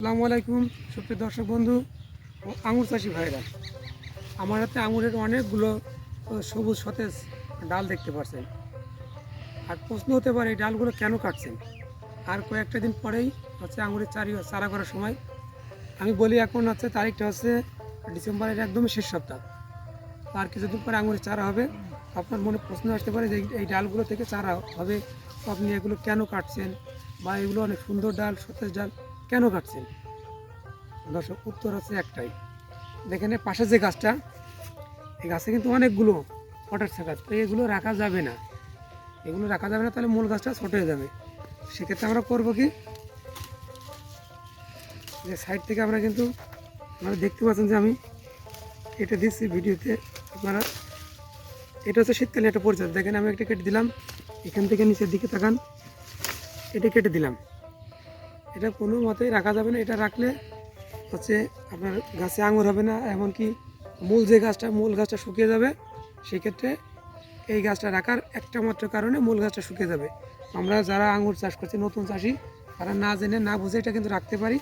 আসসালামু আলাইকুম, সুপ্রিয় দর্শক বন্ধু ও আঙুর চাষি ভাইরা। আমার হাতে আঙুরের অনেকগুলো সবুজ সতেজ ডাল দেখতে পাচ্ছেন আর প্রশ্ন হতে পারে, এই ডালগুলো কেন কাটছেন? আর কয়েকটা দিন পরেই হচ্ছে আঙুরের চারি, চারা করার সময় আমি বলি এখন হচ্ছে তারিখটা হচ্ছে ডিসেম্বরের একদম শেষ সপ্তাহ। আর কিছুদিন পরে আঙুরের চারা হবে। আপনার মনে প্রশ্ন আসতে পারে যে, এই- ডালগুলো থেকে চারা হবে? আপনি এগুলো কেন কাটছেন? বা এগুলো অনেক সুন্দর ডাল, সতেজ ডাল। কেন কাটছেন? দর্শক, উত্তর হচ্ছে একটাই। দেখেন পাশে যে গাছটা, এই গাছে কিন্তু অনেকগুলো পটার গাছ, তো এগুলো রাখা যাবে না। এগুলো রাখা যাবে না, তাহলে মূল গাছটা ছোট হয়ে যাবে। সেক্ষেত্রে আমরা করব কি? যে সাইড থেকে আমরা কিন্তু, আপনারা দেখতে পাচ্ছেন যে আমি কেটে দিচ্ছি ভিডিওতে, আপনারা, এটা হচ্ছে শীতকালীন একটা পরিচয় দেখেন আমি একটা কেটে দিলাম, এখান থেকে নিচের দিকে তাকান, এটা কেটে দিলাম। এটা কোনো মতেই রাখা যাবে না। এটা রাখলে হচ্ছে আপনার গাছে আঙুর হবে না, এমনকি মূল যে গাছটা, মূল গাছটা শুকিয়ে যাবে, সেক্ষেত্রে এই গাছটা রাখার একটা মাত্র কারণে মূল গাছটা শুকিয়ে যাবে। আমরা যারা আঙুর চাষ করছি, নতুন চাষি, তারা না জেনে, না বুঝে এটা কিন্তু রাখতে পারি।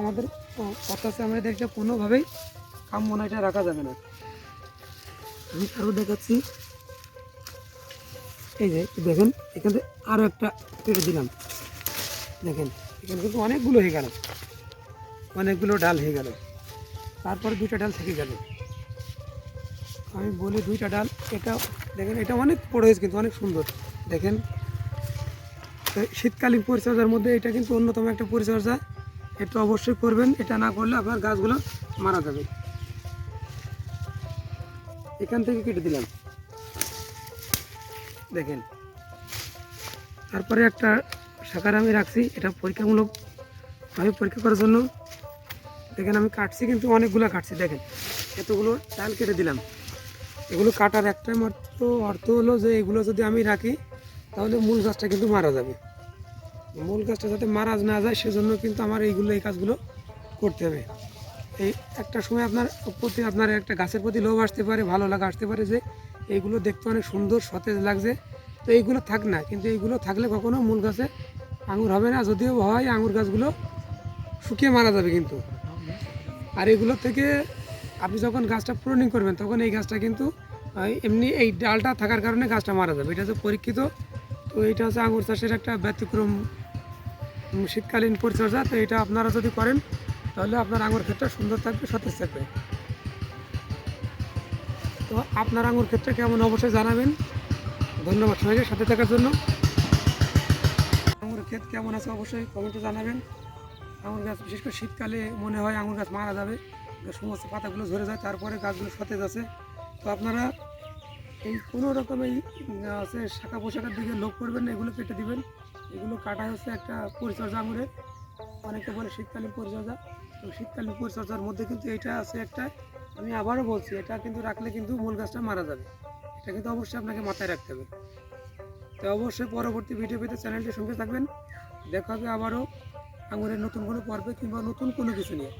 আমাদের হচ্ছে আমরা এটা কোনোভাবেই কাম মনে এটা রাখা যাবে না। আমি আরও দেখাচ্ছি। এই যে, দেখেন, এখান থেকে আরও একটা কেটে দিলাম। দেখেন এখানে কিন্তু অনেকগুলো হয়ে গেল। অনেকগুলো ডাল হয়ে গেল। তারপরে দুইটা ডাল থেকে গেল। আমি বলি দুইটা ডাল, এটা দেখেন, এটা অনেক বড় হয়েছে কিন্তু অনেক সুন্দর। দেখেন শীতকালীন পরিচর্যার মধ্যে এটা কিন্তু অন্যতম একটা পরিচর্যা। এটা অবশ্যই করবেন, এটা না করলে আপনার গাছগুলো মারা যাবে। এখান থেকে কেটে দিলাম। দেখেন, তারপরে একটা শাখার আমি রাখছি, এটা পরীক্ষামূলক আমি পরীক্ষা করার জন্য। দেখেন আমি কাটছি কিন্তু অনেকগুলো কাটছি, দেখেন। এতগুলো চাল কেটে দিলাম। এগুলো কাটার একটাই মাত্র অর্থ হলো যে এগুলো যদি আমি রাখি, তাহলে মূল গাছটা কিন্তু মারা যাবে। মূল গাছটা যাতে মারা না যায়, সেজন্য কিন্তু আমার এইগুলো, এই কাজগুলো করতে হবে। এই একটা সময় আপনার প্রতি, আপনার একটা গাছের প্রতি লোভ আসতে পারে, ভালো লাগা আসতে পারে যে এইগুলো দেখতে অনেক সুন্দর, সতেজ লাগছে। তো এইগুলো থাক না, কিন্তু এইগুলো থাকলে কখনো মূল গাছে আঙুর হবে না, যদিও হয় আঙুর গাছগুলো শুকিয়ে মারা যাবে কিন্তু। আর এগুলো থেকে আপনি যখন গাছটা প্রুনিং করবেন, তখন এই গাছটা কিন্তু এমনি এই ডালটা থাকার কারণে গাছটা মারা যাবে। এটা হচ্ছে পরীক্ষিত। তো এটা হচ্ছে আঙুর চাষের একটা ব্যতিক্রম শীতকালীন পরিচর্যা। তো এটা আপনারা যদি করেন, তাহলে আপনার আঙুর ক্ষেতটা সুন্দর থাকবে, সতেজ থাকবে। তো আপনার আঙুর ক্ষেত্রে কেমন, অবশ্যই জানাবেন। ধন্যবাদ সবাইকে, সাথে থাকার জন্য। ক্ষেত কেমন আছে অবশ্যই কমেন্টে জানাবেন। আঙুর গাছ, বিশেষ করে শীতকালে মনে হয় আঙুর গাছ মারা যাবে। সমস্ত পাতাগুলো ঝরে যায়, তারপরে গাছগুলো সতেজ আছে। তো আপনারা এই কোনো রকম এই আছে শাখা পোশাকের দিকে লোক করবেন না, এগুলো কেটে দিবেন। এগুলো কাটা হচ্ছে একটা পরিচর্যা আঙুরের অনেকে বলে শীতকালীন পরিচর্যা। তো শীতকালীন পরিচর্যার মধ্যে কিন্তু এটা আছে একটা, আমি আবারও বলছি, এটা কিন্তু রাখলে কিন্তু মূল গাছটা মারা যাবে। এটা কিন্তু অবশ্যই আপনাকে মাথায় রাখতে হবে। তো অবশ্যই পরবর্তী ভিডিও পেতে চ্যানেলটির সঙ্গে থাকবেন। দেখা হবে আবারও আঙুরের নতুন কোনো পর্বে কিংবা নতুন কোনো কিছু নিয়ে।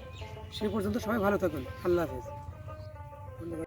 সে পর্যন্ত সবাই ভালো থাকবেন আল্লাহ হাফেজ। ধন্যবাদ